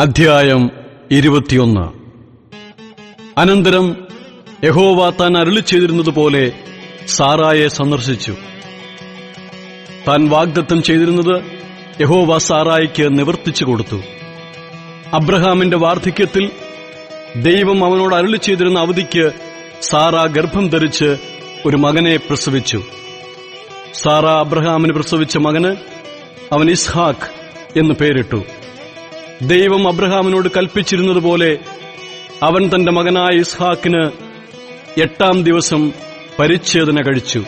അധ്യായം ഇരുപത്തിയൊന്ന്. അനന്തരം യഹോവ താൻ അരുളി ചെയ്തിരുന്നതുപോലെ സാറായെ സന്ദർശിച്ചു. താൻ വാഗ്ദത്തം ചെയ്തിരുന്നത് യഹോവ സാറായിക്ക് നിവർത്തിച്ചു കൊടുത്തു. അബ്രഹാമിന്റെ വാർദ്ധക്യത്തിൽ ദൈവം അവനോട് അരുളി ചെയ്തിരുന്ന അവധിക്ക് സാറ ഗർഭം ധരിച്ച് ഒരു മകനെ പ്രസവിച്ചു. സാറ അബ്രഹാമിന് പ്രസവിച്ച മകന് അവൻ ഇസ്ഹാഖ് എന്ന് പേരിട്ടു. ദൈവം അബ്രഹാമിനോട് കൽപ്പിച്ചിരുന്നതുപോലെ അവൻ തന്റെ മകനായ ഇസ്ഹാക്കിന് എട്ടാം ദിവസം പരിച്ഛേദന കഴിച്ചു.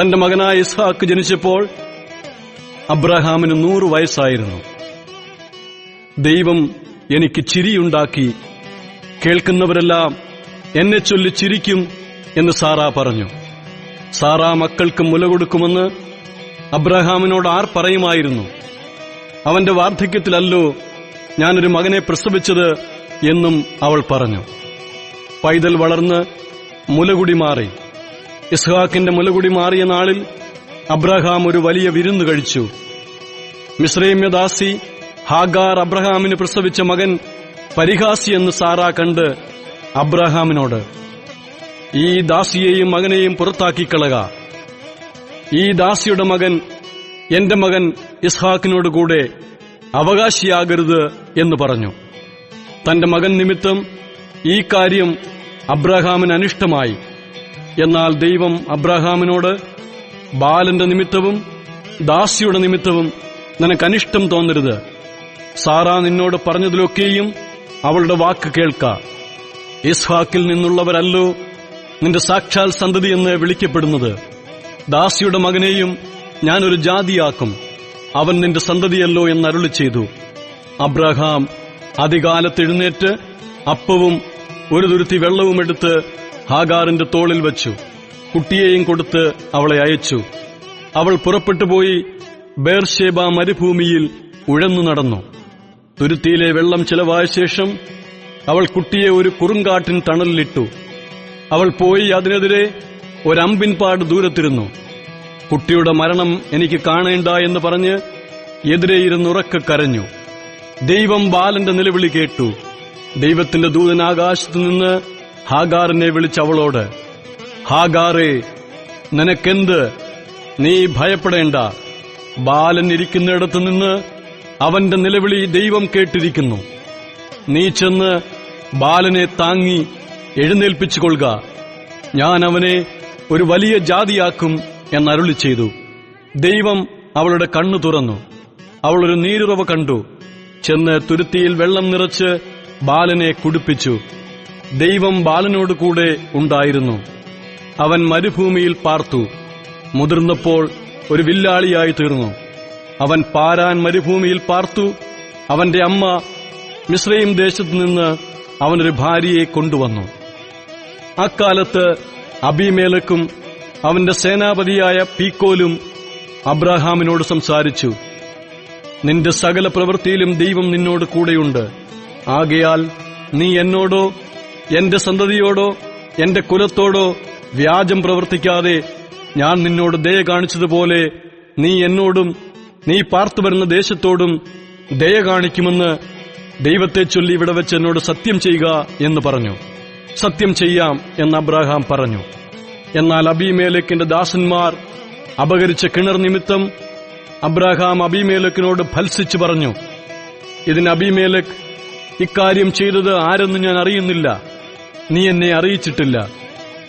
തന്റെ മകനായ ഇസ്ഹാക്ക് ജനിച്ചപ്പോൾ അബ്രഹാമിന് നൂറ് വയസ്സായിരുന്നു. ദൈവം എനിക്ക് ചിരിയുണ്ടാക്കി കേൾക്കുന്നവരെല്ലാം എന്നെ ചൊല്ലി ചിരിക്കും എന്ന് സാറാ പറഞ്ഞു. സാറാ മക്കൾക്ക് മുല കൊടുക്കുമെന്ന് അബ്രഹാമിനോട് ആർ പറയുമായിരുന്നു? അവന്റെ വാർദ്ധക്യത്തിലല്ലോ ഞാനൊരു മകനെ പ്രസവിച്ചത് എന്നും അവൾ പറഞ്ഞു. പൈതൽ വളർന്ന് മുലകുടി മാറി. ഇസ്ഹാക്കിന്റെ മുലകുടി മാറിയ നാളിൽ അബ്രഹാം ഒരു വലിയ വിരുന്ന് കഴിച്ചു. മിശ്രൈമ്യദാസി ഹാഗാർ അബ്രഹാമിന് പ്രസവിച്ച മകൻ പരിഹാസി എന്ന് സാറ കണ്ട് അബ്രഹാമിനോട് ഈ ദാസിയെയും മകനെയും പുറത്താക്കിക്കളക ഈ ദാസിയുടെ മകൻ എന്റെ മകൻ ഇസ്ഹാക്കിനോട് കൂടെ അവകാശിയാകരുത് എന്ന് പറഞ്ഞു. തന്റെ മകൻ നിമിത്തം ഈ കാര്യം അബ്രഹാമിന് അനിഷ്ടമായി. എന്നാൽ ദൈവം അബ്രഹാമിനോട് ബാലന്റെ നിമിത്തവും ദാസിയുടെ നിമിത്തവും നിനക്ക് അനിഷ്ടം തോന്നരുത്. സാറാ നിന്നോട് പറഞ്ഞതിലൊക്കെയും അവളുടെ വാക്ക് കേൾക്ക. ഇസ്ഹാക്കിൽ നിന്നുള്ളവരല്ലോ നിന്റെ സാക്ഷാൽ സന്തതി എന്ന് വിളിക്കപ്പെടുന്നത്. ദാസിയുടെ മകനെയും ഞാനൊരു ജാതിയാക്കും. അവൻ നിന്റെ സന്തതിയല്ലോ എന്ന് അരുളി ചെയ്തു. അബ്രഹാം അധികാലത്ത് എഴുന്നേറ്റ് അപ്പവും ഒരു തുരുത്തി വെള്ളവും എടുത്ത് ഹാഗാറിന്റെ തോളിൽ വച്ചു. കുട്ടിയെയും കൊടുത്ത് അവളെ അയച്ചു. അവൾ പുറപ്പെട്ടു പോയി ബേർഷേബ മരുഭൂമിയിൽ ഉഴന്നു നടന്നു. തുരുത്തിയിലെ വെള്ളം ചിലവായ ശേഷം അവൾ കുട്ടിയെ ഒരു കുറുങ്കാട്ടിൻ തണലിലിട്ടു. അവൾ പോയി അതിനെതിരെ ഒരമ്പിൻപാട് ദൂരത്തിരുന്നു. കുട്ടിയുടെ മരണം എനിക്ക് കാണേണ്ട എന്ന് പറഞ്ഞ് എതിരെ ഇരുന്നുറക്കെ കരഞ്ഞു. ദൈവം ബാലന്റെ നിലവിളി കേട്ടു. ദൈവത്തിന്റെ ദൂതൻ ആകാശത്തു നിന്ന് ഹാഗാറിനെ വിളിച്ചവളോട് ഹാഗാറേ നിനക്കെന്ത്? നീ ഭയപ്പെടേണ്ട. ബാലൻ ഇരിക്കുന്നിടത്തു നിന്ന് അവന്റെ നിലവിളി ദൈവം കേട്ടിരിക്കുന്നു. നീ ചെന്ന് ബാലനെ താങ്ങി എഴുന്നേൽപ്പിച്ചുകൊള്ളുക. ഞാൻ അവനെ ഒരു വലിയ ജാതിയാക്കും. എന്നരുളി ചെയ്തു. ദൈവം അവളുടെ കണ്ണു തുറന്നു. അവളൊരു നീരുറവ കണ്ടു. ചെന്ന് തുരുത്തിയിൽ വെള്ളം നിറച്ച് ബാലനെ കുടിപ്പിച്ചു. ദൈവം ബാലനോട് കൂടെ ഉണ്ടായിരുന്നു. അവൻ മരുഭൂമിയിൽ പാർത്തു. മുതിർന്നപ്പോൾ ഒരു വില്ലാളിയായി തീർന്നു. അവൻ പാരാൻ മരുഭൂമിയിൽ പാർത്തു. അവന്റെ അമ്മ മിശ്രയും ദേശത്തു നിന്ന് അവനൊരു ഭാര്യയെ കൊണ്ടുവന്നു. അക്കാലത്ത് അബിമേലക്കും അവന്റെ സേനാപതിയായ പീക്കോലും അബ്രഹാമിനോട് സംസാരിച്ചു. നിന്റെ സകല പ്രവൃത്തിയിലും ദൈവം നിന്നോട് കൂടെയുണ്ട്. ആകയാൽ നീ എന്നോടോ എന്റെ സന്തതിയോടോ എന്റെ കുലത്തോടോ വ്യാജം പ്രവർത്തിക്കാതെ ഞാൻ നിന്നോട് ദയ കാണിച്ചതുപോലെ നീ എന്നോടും നീ പാർത്തു വരുന്ന ദേശത്തോടും ദയ കാണിക്കുമെന്ന് ദൈവത്തെ ചൊല്ലി ഇവിടെ വെച്ച് എന്നോട് സത്യം ചെയ്യുക എന്ന് പറഞ്ഞു. സത്യം ചെയ്യാം എന്ന് അബ്രാഹാം പറഞ്ഞു. എന്നാൽ അബിമേലക്കിന്റെ ദാസന്മാർ അപകരിച്ച കിണർ നിമിത്തം അബ്രഹാം അബിമേലക്കിനോട് ഫത്സിച്ചു പറഞ്ഞു ഇതിന് അബിമേലക് ഇക്കാര്യം ചെയ്തത് ആരെന്ന് ഞാൻ അറിയുന്നില്ല. നീ എന്നെ അറിയിച്ചിട്ടില്ല.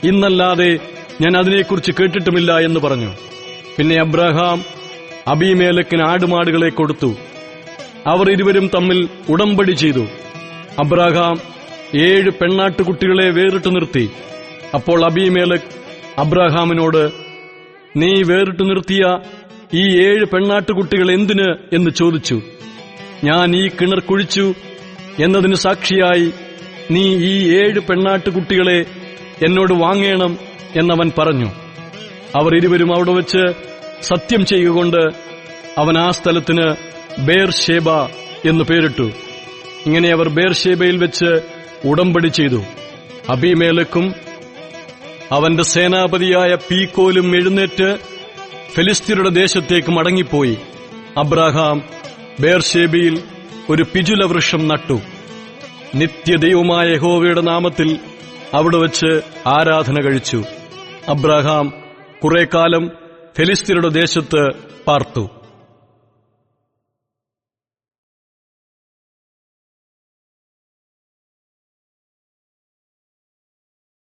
ഇന്നല്ലാതെ ഞാൻ അതിനെക്കുറിച്ച് കേട്ടിട്ടുമില്ല എന്ന് പറഞ്ഞു. പിന്നെ അബ്രഹാം അബിമേലക്കിന് ആടുമാടുകളെ കൊടുത്തു. അവർ ഇരുവരും തമ്മിൽ ഉടമ്പടി ചെയ്തു. അബ്രഹാം ഏഴ് പെണ്ണാട്ടുകുട്ടികളെ വേറിട്ടു നിർത്തി. അപ്പോൾ അബിമേലക് അബ്രഹാമിനോട് നീ വേറിട്ടു നിർത്തിയ ഈ ഏഴ് പെണ്ണാട്ടുകുട്ടികൾ എന്തിന്? എന്ന് ചോദിച്ചു. ഞാൻ ഈ കിണർ കുഴിച്ചു. എന്നതിന് സാക്ഷിയായി നീ ഈ ഏഴ് പെണ്ണാട്ടുകുട്ടികളെ എന്നോട് വാങ്ങേണം എന്നവൻ പറഞ്ഞു. അവർ ഇരുവരും അവിടെ വെച്ച് സത്യം ചെയ്യുകൊണ്ട് അവൻ ആ സ്ഥലത്തിന് ബേർഷേബ എന്ന് പേരിട്ടു. ഇങ്ങനെ അവർ ബേർഷേബയിൽ വെച്ച് ഉടമ്പടി ചെയ്തു. അബിമേലക്കും അവന്റെ സേനാപതിയായ പീക്കോലും എഴുന്നേറ്റ് ഫിലിസ്തീനയുടെ ദേശത്തേക്ക് മടങ്ങിപ്പോയി. അബ്രഹാം ബേർഷേബിയിൽ ഒരു പിജുല വൃക്ഷം നട്ടു. നിത്യദൈവമായ യഹോവയുടെ നാമത്തിൽ അവിടെ വച്ച് ആരാധന കഴിച്ചു. അബ്രഹാം കുറെ കാലം ഫെലിസ്തീനയുടെ ദേശത്ത് പാർത്തു.